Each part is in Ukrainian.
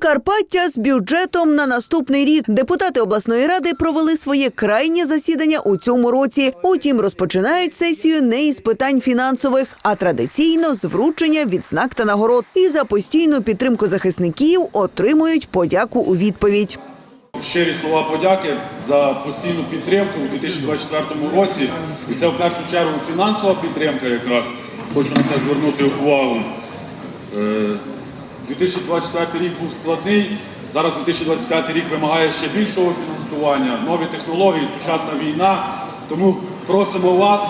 Прикарпаття з бюджетом на наступний рік. Депутати обласної ради провели своє крайнє засідання у цьому році. Утім, розпочинають сесію не із питань фінансових, а традиційно з вручення відзнак та нагород. І за постійну підтримку захисників отримують подяку у відповідь. Щирі слова подяки за постійну підтримку у 2024 році. І це в першу чергу фінансова підтримка якраз. Хочу на це звернути увагу. Е, 2024 рік був складний. Зараз 2025 рік вимагає ще більшого фінансування, нові технології, сучасна війна. Тому просимо вас,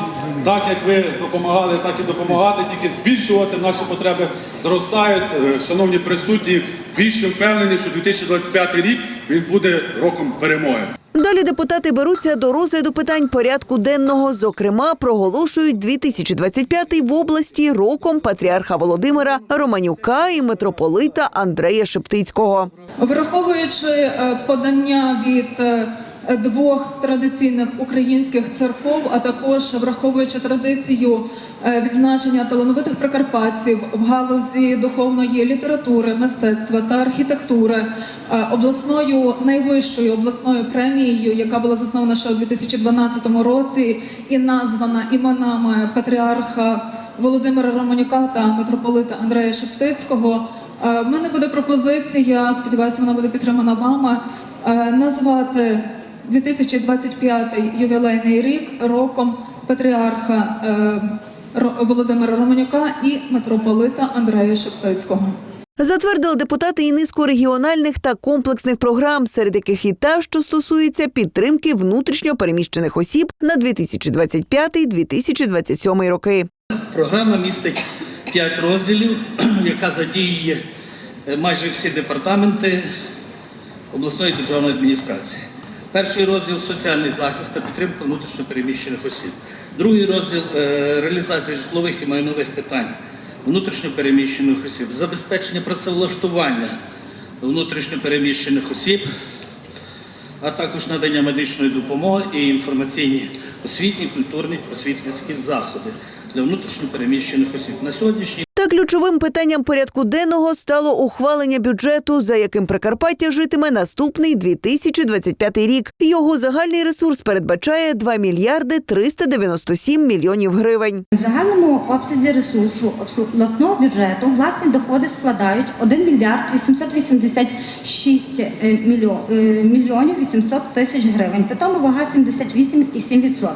так як ви допомагали, так і допомагати, тільки збільшувати наші потреби зростають. Е, Шановні присутні, більше впевнені, що 2025 рік він буде роком перемоги. Далі депутати беруться до розгляду питань порядку денного. Зокрема, проголошують 2025 в області роком патріарха Володимира Романюка і митрополита Андрея Шептицького. Враховуючи е, подання від е, двох традиційних українських церков, а також враховуючи традицію е, відзначення талановитих прикарпатців в галузі духовної літератури, мистецтва та архітектури, е, обласною найвищою обласною премією, яка була заснована ще у 2012 році, і названа іменами патріарха Володимира Романюка та митрополита Андрея Шептицького. Е, В мене буде пропозиція, сподіваюся, вона буде підтримана вами, е, назвати 2025 ювілейний рік роком патріарха е, Володимира Романюка і митрополита Андрея Шептицького. Затвердили депутати і низку регіональних та комплексних програм, серед яких і та, що стосується підтримки внутрішньо переміщених осіб на 2025-2027 роки. Програма містить п'ять розділів, яка задіює е, майже всі департаменти обласної державної адміністрації. Перший розділ соціальний захист та підтримка внутрішньо переміщених осіб. Другий розділ е, реалізація житлових і майнових питань внутрішньо переміщених осіб, забезпечення працевлаштування внутрішньо переміщених осіб, а також надання медичної допомоги і інформаційні освітні, культурні, просвітницькі заходи для внутрішньо переміщених осіб. На сьогоднішній ключовим питанням порядку денного стало ухвалення бюджету, за яким Прикарпаття житиме наступний 2025 рік. Його загальний ресурс передбачає 2 мільярди 397 мільйонів гривень. В загальному обсязі ресурсу обласного бюджету власні доходи складають 1 мільярд 886 е, е, мільйонів 800 тисяч гривень. Питомо вага 78,7%.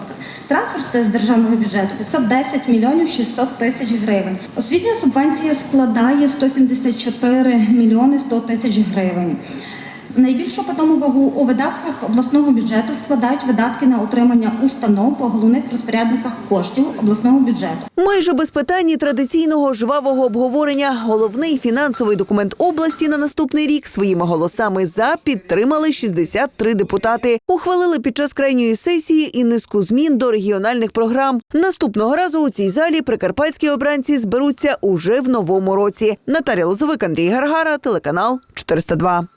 Трансферти з державного бюджету 510 мільйонів 600 тисяч гривень. Освітня субвенція складає 174 мільйони 100 тисяч гривень. Найбільшу питому вагу у видатках обласного бюджету складають видатки на утримання установ по головних розпорядниках коштів обласного бюджету. Майже без питань традиційного жвавого обговорення головний фінансовий документ області на наступний рік своїми голосами за підтримали 63 депутати. Ухвалили під час крайньої сесії і низку змін до регіональних програм. Наступного разу у цій залі прикарпатські обранці зберуться уже в новому році. Наталя Лозовик, Андрій Гаргара, телеканал 402.